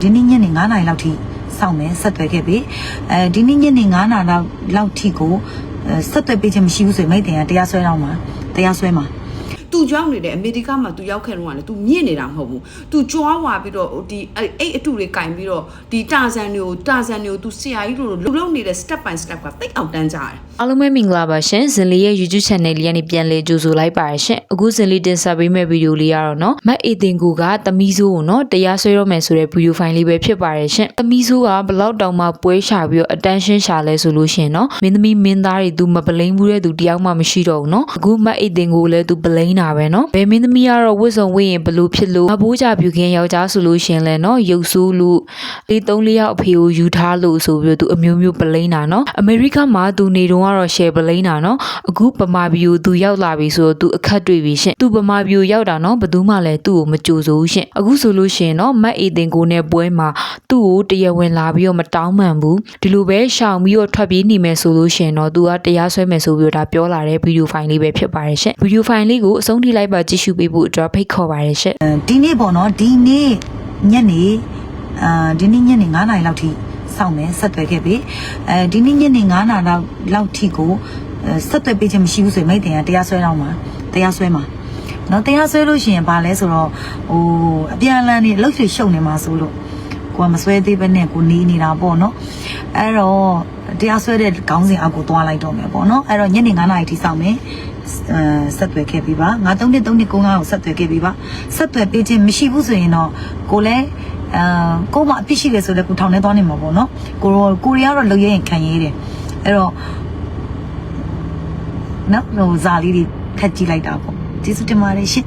ဒီနေ့ညနေ9:00နာရီလောက်ထိစောင့်မယ်ဆက်သွယ်ခဲ့ပြီအဲဒီနေ့ညနေ9:00နာရီလောက်လောက်ထိကိုအဲဆက်သွယ်ပေးခြင်းမရှိဘူးဆိုရင်မိတ်တင်ကတရားစွဲတော့မှာတရားစွဲမှာ သူကြောက်နေတယ်အမေရိကမှာသူရောက်ခဲ့တော့ကလည်းသူမြင့်နေတာမဟုတ်ဘူးသူကြွားဝါပြီးတော့ဒီအဲ့အဲ့အတူတွေကင်ပြီးတော့ဒီတာဇန်တွေကိုတာဇန်တွေကိုသူဆရာကြီးလိုလိုလုံနေတဲ့ step by step ကတိတ်အောင်တန်းကြတယ်အားလုံးပဲမင်္ဂလာပါရှင်ဇင်လီရဲ့ YouTube channel လေးကနေပြန်လည်ကြိုဆိုလိုက်ပါရရှင်အခုဇင်လီတင်ဆက်ပေးမယ့်ဗီဒီယိုလေးကတော့နော်မတ်အေတင်ကိုကတမီးဆိုးကိုနော်တရားစွဲတော့မယ်ဆိုတဲ့ဗီဒီယိုဖိုင်လေးပဲဖြစ်ပါရရှင်တမီးဆိုးကဘလောက်တောင်မှပွဲရှာပြီးတော့ attention ရှာလဲဆိုလို့ရှင်နော်မင်းသမီးမင်းသားတွေသူမပလိန်ဘူးတဲ့သူတယောက်မှမရှိတော့ဘူးနော်အခုမတ်အေတင်ကိုလည်းသူပလိန်တာပဲနော်ဘယ်မင်းသမီးကတော့ဝစ်စုံဝင့်ရင်ဘလို့ဖြစ်လို့မဘိုးကြပြူခင်းယောက်ျားဆိုလို့ရှင်လဲနော်ရုပ်ဆိုးလို့လေးသုံးလေးယောက်အဖေကိုယူထားလို့ဆိုပြီးတော့သူအမျိုးမျိုးပလိန်တာနော်အမေရိကမှာသူနေတော့ကတော့ share ပလိန်တာနော်အခုပမာဘီကိုသူရောက်လာပြီဆိုတော့သူအခက်တွေ့ပြီရှင်သူပမာဘီကိုရောက်တာနော်ဘယ်သူမှလည်းသူ့ကိုမကြိုဆိုဘူးရှင်အခုဆိုလို့ရှင်နော်မတ်အေတင်ကိုနဲ့ပွဲမှာသူ့ကိုတရားဝင်လာပြီးတော့မတောင်းပန်ဘူးဒီလိုပဲရှောင်ပြီးတော့ထွက်ပြေးနေမယ်ဆိုလို့ရှင်တော့သူကတရားစွဲမယ်ဆိုပြီးတော့ဒါပြောလာတဲ့ဗီဒီယိုဖိုင်လေးပဲဖြစ်ပါတယ်ရှင်ဗီဒီယိုဖိုင်လေးကိုအဆုံးထိလိုက်ပါကြည့်ရှုပေးဖို့အတွက်ဖိတ်ခေါ်ပါတယ်ရှင်ဒီနေ့ပေါ့နော်ဒီနေ့ညနေအာဒီနေ့ညနေ9:00နာရီလောက်ထိစောင့်မယ်ဆက်သွယ်ခဲ့ပြီအဲဒီနေ့ညနေ9:00နာရီလောက်လောက်ထိကိုအဲဆက်သွယ်ပေးခြင်းမရှိဘူးဆိုရင်မိတ်တင်ကတရားစွဲတော့မှာတရားစွဲမှာနော်တရားစွဲလို့ရှိရင်ဘာလဲဆိုတော့ဟိုအပြန်အလှန်နေအလုပ်တွေရှုပ်နေမှာဆိုလို့ကိုကမစွဲသေးဘဲနဲ့ကိုနေနေတာပေါ့နော်အဲ့တော့တရားစွဲတဲ့ခေါင်းစဉ်အောက်ကိုသွားလိုက်တော့မယ်ပေါ့နော်အဲ့တော့ညနေ9:00နာရီထိစောင့်မယ်အဲ ဆက်သွယ်ခဲ့ပြီပါငါ3နှစ်3နှစ်9ကိုဆက်သွယ်ခဲ့ပြီပါဆက်သွယ်ပေးခြင်းမရှိဘူးဆိုရင်တော့ကိုလည်းအဲကိုမအပြစ်ရှိတယ်ဆိုလည်းကိုထောင်ထဲသွားနေမှာပေါ့နော်ကိုရောကိုရီးယားတော့လုံရရင်ခံရည်တယ်အဲ့တော့နော်ဟိုဇာလေးတွေခက်ကြည့်လိုက်တာပေါ့ကျေးဇူးတင်ပါတယ်ရှင်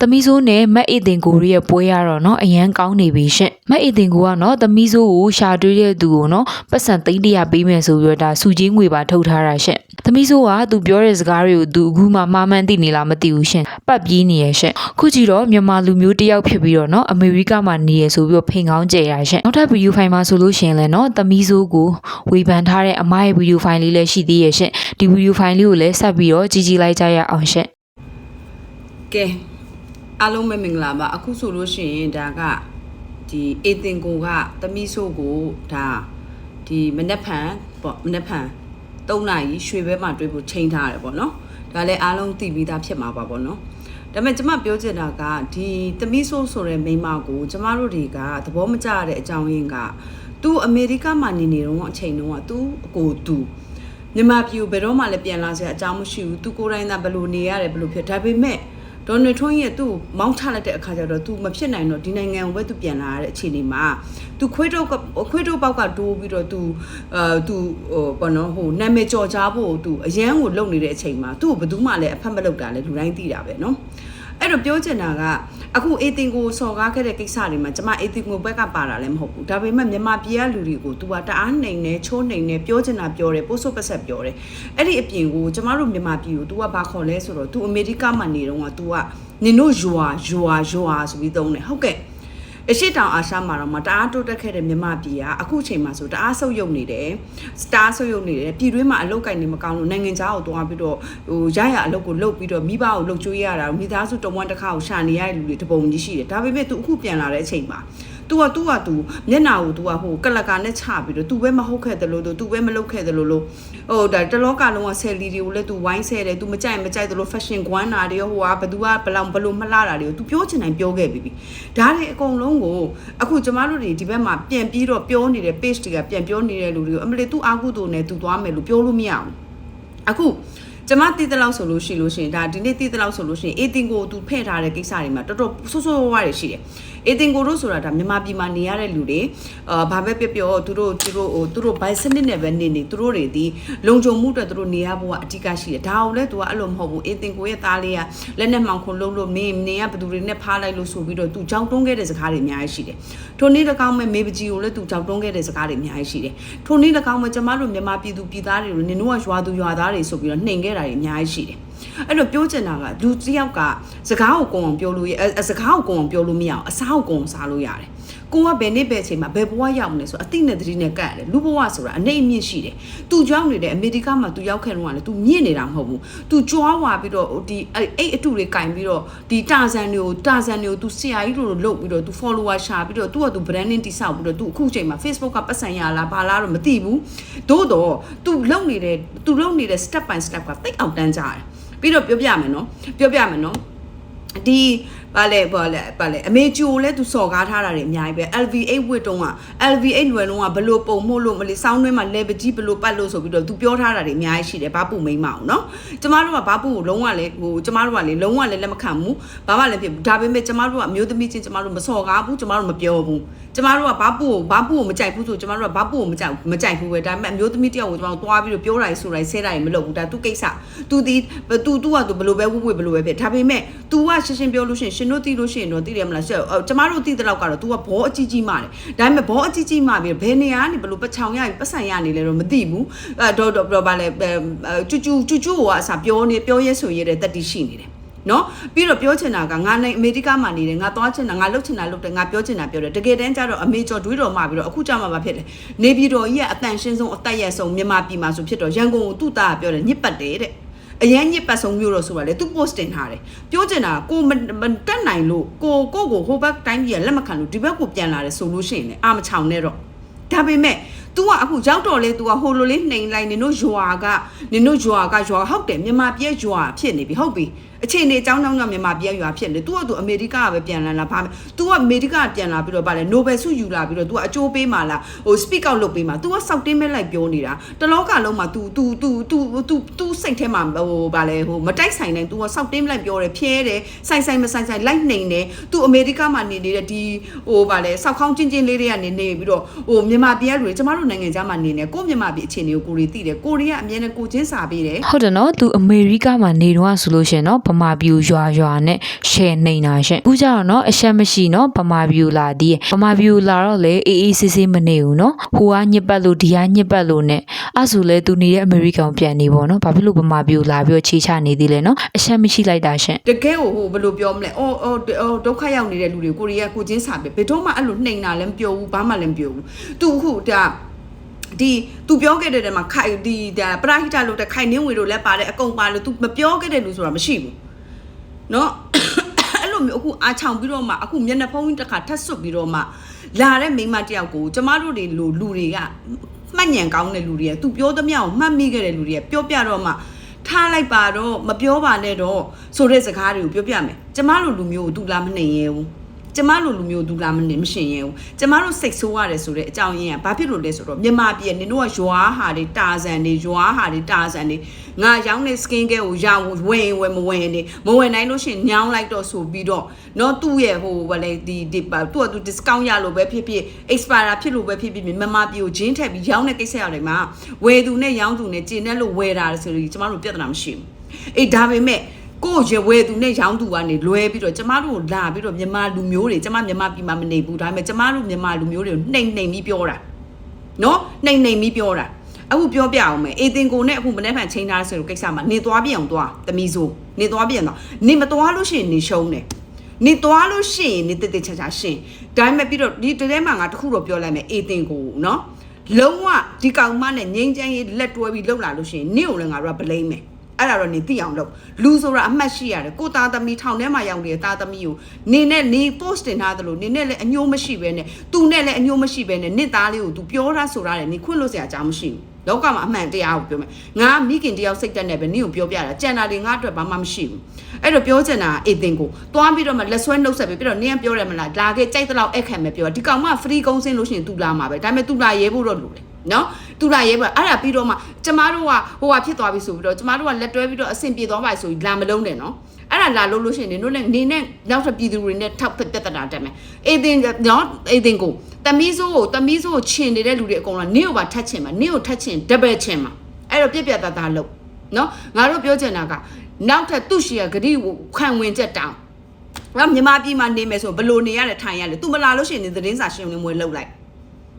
သမီးဆိုးနဲ့မက်အေတင်ကိုရဲ့ပွဲရတော့เนาะအရန်ကောင်းနေပြီရှင်မက်အေတင်ကိုကเนาะသမီးဆိုးကိုရှာတွေးတဲ့သူကိုเนาะပတ်စံသိန်းတရာပေးမယ်ဆိုပြီးတော့ဒါစုချင်းငွေပါထုတ်ထားတာရှင် သမီးဆိုးကသူပြောတဲ့စကားတွေကိုသူအခုမှမှားမှန်းသိနေလားမသိဘူးရှင်ပတ်ပြေးနေရရှင်ခုကြည့်တော့မြန်မာလူမျိုးတယောက်ဖြစ်ပြီးတော့နော်အမေရိကမှာနေရဆိုပြီးတော့ဖိန်ကောင်းကြဲရရှင်နောက်ထပ် video file မှာဆိုလို့ရှင်လဲနော်သမီးဆိုးကိုဝေဖန်ထားတဲ့အမိုင်း video file လေးလည်းရှိသေးရရှင်ဒီ video file လေးကိုလည်းဆက်ပြီးတော့ကြည့်ကြည့်လိုက်ကြရအောင်ရှင်ကဲအားလုံးပဲမင်္ဂလာပါအခုဆိုလို့ရှိရင်ဒါကဒီအေတင်ကိုကသမီးဆိုးကိုဒါဒီမနက်ဖြန်ပေါ့မနက်ဖြန် 3နာရီရွှေဘဲမှာတွေ့ဖို့ချိန်ထားရတယ်ပေါ့နော်ဒါလည်းအားလုံးသိပြီးသားဖြစ်မှာပါပေါ့နော်ဒါပေမဲ့ကျမပြောချင်တာကဒီသမီးဆိုးဆိုတဲ့မိန်းမကိုကျမတို့တွေကသဘောမကျတဲ့အကြောင်းရင်းကသူအမေရိကမှာနေနေတော့အချိန်တုန်းကသူအကိုသူမြန်မာပြည်ကိုဘယ်တော့မှလည်းပြန်လာစရာအကြောင်းမရှိဘူးသူကိုယ်တိုင်သာဘယ်လိုနေရတယ်ဘယ်လိုဖြစ်ဒါပေမဲ့ ဒေါ်နယ်ထွန်းရဲ့သူ့ကိုမောင်းချလိုက်တဲ့အခါကျတော့ तू မဖြစ်နိုင်တော့ဒီနိုင်ငံကိုပဲ तू ပြန်လာရတဲ့အခြေအနေမှာ तू ခွေးတော့ခွေးတော့ပေါက်ကတိုးပြီးတော့ तू အာ तू ဟိုဘောနော်ဟိုနာမည်ကြော်ကြားဖို့ तू အရန်ကိုလုပ်နေတဲ့အချိန်မှာသူ့ကိုဘယ်သူမှလည်းအဖက်မလုပ်တာလဲလူတိုင်းသိတာပဲနော် အဲ့တော့ပြောချင်တာကအခုအေတင်ကိုစော်ကားခဲ့တဲ့ကိစ္စတွေမှာကျမအေတင်ကိုဘက်ကပါတာလည်းမဟုတ်ဘူးဒါပေမဲ့မြန်မာပြည်ကလူတွေကို तू ကတအားနှိမ်နေချိုးနှိမ်နေပြောချင်တာပြောတယ်ပို့ဆုပ်ပတ်ဆက်ပြောတယ်အဲ့ဒီအပြင်ကိုကျမတို့မြန်မာပြည်ကို तू ကဘာခေါ်လဲဆိုတော့ तू အမေရိကမှာနေတော့က तू ကနင်တို့ယွာယွာယွာဆိုပြီးသုံးတယ်ဟုတ်ကဲ့ အရှိတောင်အာရှမှာတော့မတအားတိုးတက်ခဲ့တဲ့မြန်မာပြည်ကအခုချိန်မှာဆိုတအားဆုပ်ယုပ်နေတယ်စတားဆုပ်ယုပ်နေတယ်ပြည်တွင်းမှာအလုတ်ကင်နေမကောင်းလို့နိုင်ငံခြားကိုသွားပြီးတော့ဟိုရရအလုတ်ကိုလုတ်ပြီးတော့မိဘကိုလုတ်ကျွေးရတာမိသားစုတဝမ်းတစ်ခါကိုရှာနေရတဲ့လူတွေတပုံကြီးရှိတယ်ဒါပေမဲ့ तू အခုပြန်လာတဲ့အချိန်မှာ तू က तू က तू မျက်နာကို तू ကဟိုကလကာနဲ့ချပြီးတော့ तू ပဲမဟုတ်ခဲ့တယ်လို့ तू ပဲမလုပ်ခဲ့တယ်လို့လို့ဟိုဒါတလောကလုံးကဆယ်လီတွေကိုလည်း तू ဝိုင်းဆဲတယ် तू မကြိုက်မကြိုက်တယ်လို့ fashion ကွမ်းတာတွေဟိုကဘသူကဘလောင်ဘလို့မလှတာတွေကို तू ပြောချင်တိုင်းပြောခဲ့ပြီပြီဒါတွေအကုန်လုံးကိုအခုကျမတို့တွေဒီဘက်မှာပြန်ပြီးတော့ပြောနေတဲ့ page တွေကပြန်ပြောနေတဲ့လူတွေကိုအမလေး तू အာကုသို့နဲ့ तू သွားမယ်လို့ပြောလို့မရဘူးအခုကျမတည်တဲ့လောက်ဆိုလို့ရှိလို့ရှိရင်ဒါဒီနေ့တည်တဲ့လောက်ဆိုလို့ရှိရင်အေတင်ကိုသူဖဲ့ထားတဲ့ကိစ္စတွေမှာတော်တော်ဆိုးဆိုးဝါးဝါးတွေရှိတယ် အေတင်ကိုတို့ဆိုတာဒါမြန်မာပြည်မှာနေရတဲ့လူတွေအာဘာပဲပြောပြောသူတို့သူတို့ဟိုသူတို့ဘိုင်စနစ်နဲ့ပဲနေနေသူတို့တွေဒီလုံခြုံမှုအတွက်သူတို့နေရဖို့ကအဓိကရှိတယ်ဒါအောင်လဲသူကအဲ့လိုမဟုတ်ဘူးအေတင်ကိုရဲ့သားလေးကလက်နဲ့မှောင်ခွန်လုံးလို့မင်းနေကဘယ်သူတွေနဲ့ဖားလိုက်လို့ဆိုပြီးတော့သူကြောင်တွန်းခဲ့တဲ့စကားတွေအများကြီးရှိတယ်ထိုနေ့တစ်ကောင်းမဲ့မေပကြီးကိုလည်းသူကြောင်တွန်းခဲ့တဲ့စကားတွေအများကြီးရှိတယ်ထိုနေ့တစ်ကောင်းမဲ့ကျမတို့မြန်မာပြည်သူပြည်သားတွေကိုနင်တို့ကရွာသူရွာသားတွေဆိုပြီးတော့နှိမ်ခဲ့တာတွေအများကြီးရှိတယ် အဲ့တော့ပြောချင်တာကလူတစ်ယောက်ကစကားကိုကုံအောင်ပြောလို့ရအဲစကားကိုကုံအောင်ပြောလို့မရအောင်အစားကိုကုံအောင်စားလို့ရတယ်ကိုကဘယ်နေ့ဘယ်အချိန်မှာဘယ်ဘဝရောက်မလဲဆိုအတိနဲ့တတိနဲ့ကတ်ရတယ်လူဘဝဆိုတာအနေအမြင့်ရှိတယ်သူကြောင်းနေတယ်အမေရိကမှာသူရောက်ခဲ့တော့ကလည်းသူမြင့်နေတာမဟုတ်ဘူးသူကြွားဝါပြီးတော့ဒီအဲ့အဲ့အတူတွေကင်ပြီးတော့ဒီတာဇန်တွေကိုတာဇန်တွေကိုသူဆရာကြီးတို့လုတ်ပြီးတော့သူ follower ရှာပြီးတော့သူကသူ branding တိဆောက်ပြီးတော့သူအခုချိန်မှာ Facebook ကပတ်စံရလားဘာလားတော့မသိဘူးသို့တော့သူလုံနေတဲ့သူလုံနေတဲ့ step by step ကတိတ်အောင်တန်းကြတယ် ပြီးတော့ပြောပြမယ်နော်ပြောပြမယ်နော်ဒီ ဘာလဲဘာလဲဘာလဲအမေကျိုလဲသူစော်ကားထားတာတွေအများကြီးပဲ LV8 ဝတ်တုံးက LV8 လွယ်လုံးကဘလို့ပုံမို့လို့မလေးစောင်းတွင်းမှာ level ကြီးဘလို့ပတ်လို့ဆိုပြီးတော့သူပြောထားတာတွေအများကြီးရှိတယ်ဘာပူမိမ့်မအောင်နော်ကျမတို့ကဘာပူကိုလုံးဝလဲဟိုကျမတို့ကလေလုံးဝလဲလက်မခံဘူးဘာမှလည်းဖြစ်ဘူးဒါပေမဲ့ကျမတို့ကအမျိုးသမီးချင်းကျမတို့မစော်ကားဘူးကျမတို့မပြောဘူးကျမတို့ကဘာပူကိုဘာပူကိုမကြိုက်ဘူးဆိုကျမတို့ကဘာပူကိုမကြိုက်မကြိုက်ဘူးပဲဒါပေမဲ့အမျိုးသမီးတယောက်ကိုကျမတို့သွားပြီးတော့ပြောတာဆိုတိုင်းဆဲတာမလုပ်ဘူးဒါသူကိစ္စ तू ဒီ तू तू က तू ဘလို့ပဲဝှဝှဘလို့ပဲဖြစ်ဒါပေမဲ့ तू ကရှင်းရှင်းပြောလို့ရှိရင် ရှင်တို့သိလို့ရှိရင်တော့သိတယ်မလားကျမတို့သိတဲ့လောက်ကတော့ तू ကဘောအကြီးကြီးမာတယ်ဒါပေမဲ့ဘောအကြီးကြီးမာပြီးဘယ်နေရာကနေဘလို့ပချောင်ရပြီးပတ်ဆံရနေလဲတော့မသိဘူးအဲတော့တော့ဗာလဲကျူကျူကျူကျူကအစားပြောနေပြောရဲဆိုရဲတဲ့တက်တီရှိနေတယ်နော်ပြီးတော့ပြောချင်တာကငါနိုင်အမေရိကမှာနေတယ်ငါသွားချင်တာငါလှုပ်ချင်တာလှုပ်တယ်ငါပြောချင်တာပြောတယ်တကယ်တမ်းကျတော့အမေကျော်တွေးတော်မှပြီးတော့အခုကြမှာမဖြစ်တယ်နေပြည်တော်ကြီးကအတန်ရှင်းဆုံးအသက်ရဆုံးမြန်မာပြည်မှာဆိုဖြစ်တော့ရန်ကုန်ကိုသူ့သားကပြောတယ်ညစ်ပတ်တယ်တဲ့ အရန်ညစ်ပတ်ဆုံးမျိုးတော့ဆိုတာလေသူ post တင်ထားတယ်ပြောချင်တာကိုမတက်နိုင်လို့ကိုကိုကိုဟိုဘက်တိုင်းပြည်ကလက်မခံလို့ဒီဘက်ကိုပြန်လာတယ်ဆိုလို့ရှိရင်လေအာမချောင်နဲ့တော့ဒါပေမဲ့ तू ကအခုရောက်တော့လေ तू ကဟိုလိုလေးနှိမ်လိုက်နင်တို့ရွာကနင်တို့ရွာကရွာဟုတ်တယ်မြန်မာပြည်ရွာဖြစ်နေပြီဟုတ်ပြီအခြေအနေအကြောင်းကြောင့်ကြောင့်မြန်မာပြည်ရွာဖြစ်နေ तू က तू အမေရိကကပဲပြန်လာလားဘာလဲ तू ကအမေရိကပြန်လာပြီးတော့ဗာလဲ Nobel ဆုယူလာပြီးတော့ तू အကျိုးပေးမှလားဟို speak out လုပ်ပေးမှ तू ကစောက်တင်းမဲ့လိုက်ပြောနေတာတလောကလုံးမှာ तू तू तू तू तू तू စိတ်ထဲမှာဟိုဗာလဲဟိုမတိုက်ဆိုင်နိုင် तू ကစောက်တင်းလိုက်ပြောတယ်ဖျဲတယ်ဆိုင်ဆိုင်မဆိုင်ဆိုင်လိုက်နှိမ်တယ် तू အမေရိကမှာနေနေတဲ့ဒီဟိုဗာလဲစောက်ခေါင်းချင်းချင်းလေးတွေကနေနေပြီးတော့ဟိုမြန်မာပြည်ကလူတွေကျမတို့ ့နိုင်ငံခြားမှာနေနေကိုမြန်မာပြည်အခြေအနေကိုကိုရီသိတယ်ကိုရီကအမြဲတမ်းကိုချင်းစာပေးတယ်ဟုတ်တယ်နော်သူအမေရိကမှာနေတော့ဆိုလို့ရှရင်နော်ဗမာပြည်ကိုရွာရွာနဲ့ share နေတာရှင်အခုကျတော့နော်အရှက်မရှိနော်ဗမာပြည်ကိုလာဒီဗမာပြည်ကိုလာတော့လေအေးအေးဆေးဆေးမနေဘူးနော်ဟိုကညစ်ပတ်လို့ဒီကညစ်ပတ်လို့နဲ့အဲ့ဆိုလေသူနေတဲ့အမေရိကန်ကိုပြန်နေပေါ့နော်ဘာဖြစ်လို့ဗမာပြည်ကိုလာပြီးတော့ခြေချနေသေးလဲနော်အရှက်မရှိလိုက်တာရှင်တကယ်ကိုဟိုဘယ်လိုပြောမလဲအော်အော်အော်ဒုက္ခရောက်နေတဲ့လူတွေကိုရီးယားကိုချင်းစာပဲဘယ်တော့မှအဲ့လိုနှိမ်တာလည်းမပြောဘူးဘာမှလည်းမပြောဘူးသူအခုဒါ ဒီသူပြောခဲ့တဲ့တဲမှာခိုင်ဒီဒါပရာဟိတလို့တဲ့ခိုင်နှင်းဝေတို့လည်းပါတယ်အကုန်ပါလို့ तू မပြောခဲ့တဲ့လူဆိုတာမရှိဘူးเนาะ အဲ့လိုမျိုးအခုအားချောင်ပြီးတော့မှအခုမျက်နှာဖုံးတစ်ခါထပ်ဆွတ်ပြီးတော့မှလာတဲ့မိန်းမတယောက်ကိုကျမတို့တွေလူလူတွေကမှတ်ညံကောင်းတဲ့လူတွေကသူပြောသမျှကိုမှတ်မိခဲ့တဲ့လူတွေကပြောပြတော့မှထားလိုက်ပါတော့မပြောပါနဲ့တော့ဆိုတဲ့စကားတွေကိုပြောပြမယ်ကျမတို့လူမျိုးကိုသူလာမနှိမ်ရဲဘူး ကျမတို့လူမျိုးသူလာမနေမရှင်ရဲဘူးကျမတို့စိတ်ဆိုးရတယ်ဆိုတဲ့အကြောင်းရင်းကဘာဖြစ်လို့လဲဆိုတော့မြန်မာပြည်နင်တို့ကရွာဟာတွေတာဇန်တွေရွာဟာတွေတာဇန်တွေငါရောင်းတဲ့ skin care ကိုရောင်းဝင်ဝယ်မဝင်နေမဝင်နိုင်လို့ရှရင်ညောင်းလိုက်တော့ဆိုပြီးတော့တော့သူ့ရဲ့ဟိုဗလဲဒီဒီပါသူ့ကသူ discount ရလို့ပဲဖြစ်ဖြစ် expire ဖြစ်လို့ပဲဖြစ်ဖြစ်မြန်မာပြည်ကိုဂျင်းထက်ပြီးရောင်းတဲ့ကိစ္စရတယ်မှာဝယ်သူနဲ့ရောင်းသူနဲ့ကျင်းတဲ့လို့ဝယ်တာဆိုလို့ကျမတို့ပြဿနာမရှိဘူးအေးဒါပေမဲ့ ကိုရွယ်ဝဲသူနဲ့ရောင်းသူကနေလွဲပြီးတော့ကျမတို့လာပြီးတော့မြန်မာလူမျိုးတွေကျမမြန်မာပြည်မှာမနေဘူးဒါပေမဲ့ကျမတို့မြန်မာလူမျိုးတွေကိုနှိမ်နှိမ်ပြီးပြောတာနော်နှိမ်နှိမ်ပြီးပြောတာအခုပြောပြအောင်မယ်အေတင်ကိုနဲ့အခုမနေ့ဖန်ချိန်ထားဆိုတဲ့ကိစ္စမှာနေသွားပြအောင်သွားတမီဆိုနေသွားပြန်တော့နေမသွားလို့ရှိရင်နေရှုံးတယ်နေသွားလို့ရှိရင်နေတက်တက်ချာချာရှင်းဒါပေမဲ့ပြီးတော့ဒီတထဲမှာငါတခုတော့ပြောလိုက်မယ်အေတင်ကိုနော်လုံးဝဒီကောင်မနဲ့ငိမ့်ချမ်းရေးလက်တွဲပြီးလှုပ်လာလို့ရှိရင်နေကိုလည်းငါတို့ကဗလိမ့်မယ် အဲ့ဒါတော့နေသိအောင်လုပ်လူဆိုတာအမှတ်ရှိရတယ်ကိုသားသမီးထောင်ထဲမှာရောက်နေတဲ့သားသမီးကိုနေနဲ့နေ post တင်ထားသလိုနေနဲ့လည်းအညိုးမရှိပဲနဲ့သူနဲ့လည်းအညိုးမရှိပဲနဲ့နှစ်သားလေးကို तू ပြောတာဆိုတာလည်းနေခွင့်လို့စရာအကြောင်းမရှိဘူးလောကမှာအမှန်တရားကိုပြောမယ်ငါမိခင်တယောက်စိတ်တက်နေပဲနင့်ကိုပြောပြတာကြံတာတွေငါအတွက်ဘာမှမရှိဘူးအဲ့တော့ပြောချင်တာအေးတင်ကိုတွားပြီးတော့မှလက်ဆွဲနှုတ်ဆက်ပြီးပြီးတော့နင်းကပြောတယ်မလားလာခဲ့ကြိုက်တဲ့လောက်အခက်မဲ့ပြောဒီကောင်မ free ကုန်းစင်းလို့ရှိရင် तू လာမှာပဲဒါပေမဲ့ तू လာရဲဖို့တော့လိုတယ် နော်သူလာရဲပါအဲ့ဒါပြီးတော့မှကျမတို့ကဟိုဟာဖြစ်သွားပြီဆိုပြီးတော့ကျမတို့ကလက်တွဲပြီးတော့အဆင်ပြေသွားပါဆိုပြီးလာမလုံးနဲ့နော်အဲ့ဒါလာလို့လို့ရှိရင်နင်တို့လည်းနေနဲ့နောက်ထပ်ပြည်သူတွေနဲ့ထောက်ဖက်ပြဿနာတက်မယ်အေးတင်နော်အေးတင်ကိုတမီးစိုးကိုတမီးစိုးကိုခြင်နေတဲ့လူတွေအကုန်လုံးနင့်ကိုပါထတ်ချင်မှာနင့်ကိုထတ်ချင် double ချင်မှာအဲ့တော့ပြက်ပြက်သားသားလုပ်နော်ငါတို့ပြောချင်တာကနောက်ထပ်သူ့ရှိရဂတိကိုခံဝင်ချက်တောင်းငါမြန်မာပြည်မှာနေမယ်ဆိုဘလို့နေရတယ်ထိုင်ရတယ် तू မလာလို့ရှိရင်သတင်းစာရှင်းလင်းပွဲလုပ်လိုက်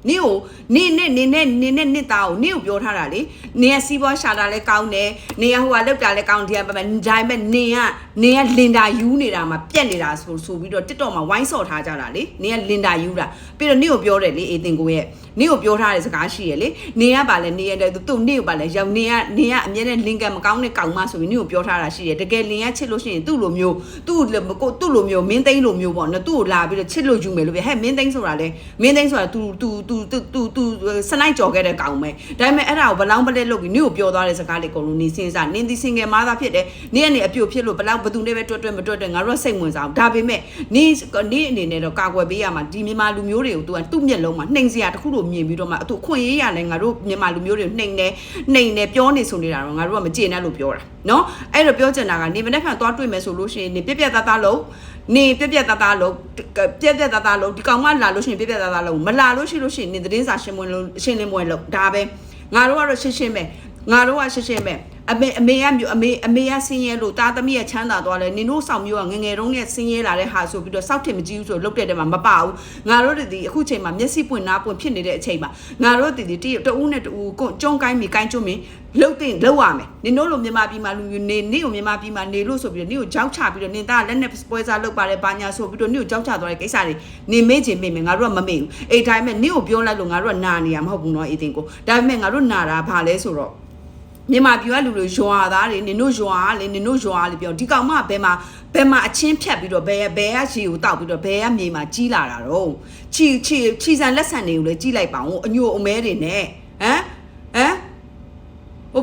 နင့်ကိုနင့်နဲ့နင့်နဲ့နင့်နဲ့နင့်သားကိုနင့်ကိုပြောထားတာလေနင်ကစီးပွားရှာတာလည်းကောင်းတယ်နင်ကဟိုကလောက်တာလည်းကောင်းတယ်ဒါပေမဲ့ဒါပေမဲ့နင်ကနင်ကလင်တာယူနေတာမှာပြက်နေတာဆိုဆိုပြီးတော့တစ်တော့မှာဝိုင်းဆော့ထားကြတာလေနင်ကလင်တာယူတာပြီးတော့နင့်ကိုပြောတယ်လေအေးတင်ကိုရဲ့နင့်ကိုပြောထားတဲ့စကားရှိရလေနင်ကပါလဲနင်ရတဲ့သူနင့်ကိုပါလဲရောက်နင်ကနင်ကအမြဲတမ်းလင်ကမကောင်းတဲ့ကောင်မဆိုပြီးနင့်ကိုပြောထားတာရှိရတကယ်လင်ကချစ်လို့ရှိရင်သူ့လိုမျိုးသူ့ကိုသူ့လိုမျိုးမင်းသိန်းလိုမျိုးပေါ့နော်သူ့ကိုလာပြီးတော့ချစ်လို့ယူမယ်လို့ပြဟဲ့မင်းသိန်းဆိုတာလေမင်းသိန်းဆိုတာ तू तू तू သူသူသူစနိုက်ကြော်ခဲ့တဲ့ကောင်ပဲဒါပေမဲ့အဲ့ဒါကိုဘလောင်းပလက်လုပ်ပြီးနင့်ကိုပြောသွားတဲ့စကားလေးအကုန်လုံးနင်းစင်းစားနင်းဒီစင်ငယ်မသားဖြစ်တယ်နင့်ကနေအပြုတ်ဖြစ်လို့ဘလောင်းဘသူနဲ့ပဲတွတ်တွတ်မတွတ်တွတ်ငါတို့ကစိတ်ဝင်စားအောင်ဒါပေမဲ့နင်းနင်းအနေနဲ့တော့ကာကွယ်ပေးရမှာဒီမြန်မာလူမျိုးတွေကိုသူကသူ့မျက်လုံးမှာနှိမ်စရာတခုလိုမြင်ပြီးတော့မှအတူခွင့်ရေးရလဲငါတို့မြန်မာလူမျိုးတွေကိုနှိမ်နေနှိမ်နေပြောနေဆိုနေတာတော့ငါတို့ကမကျေနပ်လို့ပြောတာနော်အဲ့လိုပြောချင်တာကနေမနေ့ကသွားတွေ့မယ်ဆိုလို့ရှိရင်နေပြက်ပြက်သားသားလုံး နေပြက်ပြက်သားသားလုံးပြက်ပြက်သားသားလုံးဒီကောင်မလာလို့ရှိရင်ပြက်ပြက်သားသားလုံးမလာလို့ရှိလို့ရှိရင်နေသတင်းစာရှင်းပွဲလုံးရှင်းလင်းပွဲလုံးဒါပဲငါတို့ကတော့ရှင်းရှင်းပဲငါတို့ကရှင်းရှင်းပဲ အမေအမေကမျိုးအမေအမေကဆင်းရဲလို့တာသမီးကချမ်းသာသွားတယ်နင်တို့ဆောင်မျိုးကငငယ်တုန်းကဆင်းရဲလာတဲ့ဟာဆိုပြီးတော့စောက်ထင်မကြည့်ဘူးဆိုလုတ်တဲ့တဲမှာမပါဘူးငါတို့ဒီအခုချိန်မှာမျက်စိပွင့်နားပွင့်ဖြစ်နေတဲ့အချိန်မှာငါတို့ဒီဒီတတူးနဲ့တူးကွကျုံကိုင်းမိကိုင်းကျွမင်းလုတ်တင်လောက်ရမယ်နင်တို့လိုမြန်မာပြည်မှာလူမျိုးနေနေကိုမြန်မာပြည်မှာနေလို့ဆိုပြီးတော့နင်ကိုကြောက်ချပြီးတော့နင်သားလက်နဲ့ပွဲစားလုတ်ပါတယ်ဘာညာဆိုပြီးတော့နင်ကိုကြောက်ချသွားတဲ့ကိစ္စတွေနေမေ့ချင်မေ့မယ်ငါတို့ကမမေ့ဘူးအဲ့တိုင်းမဲ့နင်ကိုပြောလိုက်လို့ငါတို့ကနာနေရမဟုတ်ဘူးနော်အေးတင်ကိုဒါပေမဲ့ငါတို့နာတာဘာလဲဆိုတော့ မြန်မာပြည်ကလူတွေယွာသားတွေနင်တို့ယွာလေနင်တို့ယွာလေပြောဒီကောင်မဘယ်မှာဘယ်မှာအချင်းဖြတ်ပြီးတော့ဘယ်ဘယ်ကခြေကိုတောက်ပြီးတော့ဘယ်ကမြေမှာကြီးလာတာတော့ခြီခြီခြီဆန်လက်ဆန်တွေကိုလည်းကြီးလိုက်ပါဦးအညိုအမဲတွေနဲ့ဟမ်ဟမ်ဟုတ်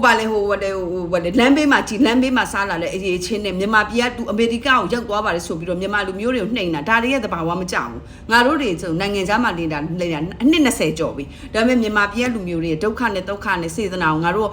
ပါလေဟိုဟိုဟိုဟိုလမ်းဘေးမှာကြီးလမ်းဘေးမှာစားလာလေအရေးချင်းနဲ့မြန်မာပြည်ကသူအမေရိကကိုရောက်သွားပါလေဆိုပြီးတော့မြန်မာလူမျိုးတွေကိုနှိမ်တာဒါတွေရဲ့သဘာဝမကြဘူးငါတို့တွေဆိုနိုင်ငံခြားမှာနေတာနေတာအနှစ်20ကျော်ပြီဒါပေမဲ့မြန်မာပြည်ကလူမျိုးတွေဒုက္ခနဲ့ဒုက္ခနဲ့စေတနာကိုငါတို့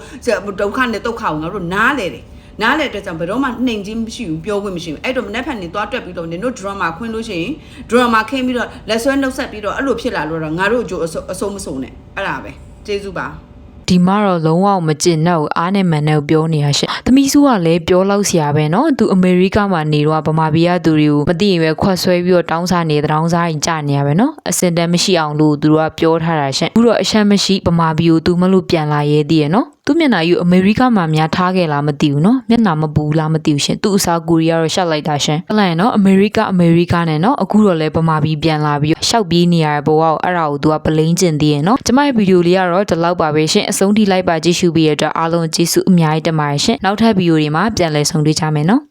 ဒုက္ခနဲ့ဒုက္ခကိုငါတို့နားလေတယ်နားလေတဲ့ကြောင့်ဘယ်တော့မှနှိမ်ချင်းမရှိဘူးပြောခွင့်မရှိဘူးအဲ့တော့မနေ့ဖက်နေသွားတွက်ပြီးတော့နင်တို့ drama ခွင်းလို့ရှိရင် drama ခင်းပြီးတော့လက်ဆွဲနှုတ်ဆက်ပြီးတော့အဲ့လိုဖြစ်လာလို့တော့ငါတို့အကျိုးအဆုံးမဆုံးနဲ့အဲ့ဒါပဲကျေးဇူးပါ ဒီမှာတော့လုံးဝမကျင်တော့ဘူးအားနဲ့မန်နဲ့ပြောနေရရှင့်။သမီးစုကလည်းပြောလောက်စရာပဲเนาะ။ तू အမေရိကမှာနေတော့ဗမာပြည်ကသူတွေကိုမသိရင်ပဲခွတ်ဆွဲပြီးတော့တောင်းစားနေတောင်းစားရင်ကြာနေရပဲเนาะ။အစင်တန်းမရှိအောင်လို့သူတို့ကပြောထားတာရှင့်။အခုတော့အရှမ်းမရှိဗမာပြည်ကို तू မလို့ပြန်လာရဲသေးရဲ့เนาะ။ သူ့မျက်နှာယူအမေရိကမှာများထားခဲ့လားမသိဘူးနော်မျက်နှာမပူလားမသိဘူးရှင်သူ့အစားကိုရီးယားတော့ရှက်လိုက်တာရှင်အဲ့လိုက်နော်အမေရိကအမေရိကနဲ့နော်အခုတော့လဲဗမာပြည်ပြန်လာပြီးရှောက်ပြေးနေရတဲ့ဘဝကိုအဲ့ဒါကိုသူကပလိန်ကျင်သေးရဲ့နော်ကျမရဲ့ဗီဒီယိုလေးကတော့ဒီလောက်ပါပဲရှင်အဆုံးထိလိုက်ပါကြည့်ရှုပြီးရတဲ့အားလုံးကျေးဇူးအများကြီးတင်ပါတယ်ရှင်နောက်ထပ်ဗီဒီယိုတွေမှာပြန်လည်ဆုံတွေ့ကြမယ်နော်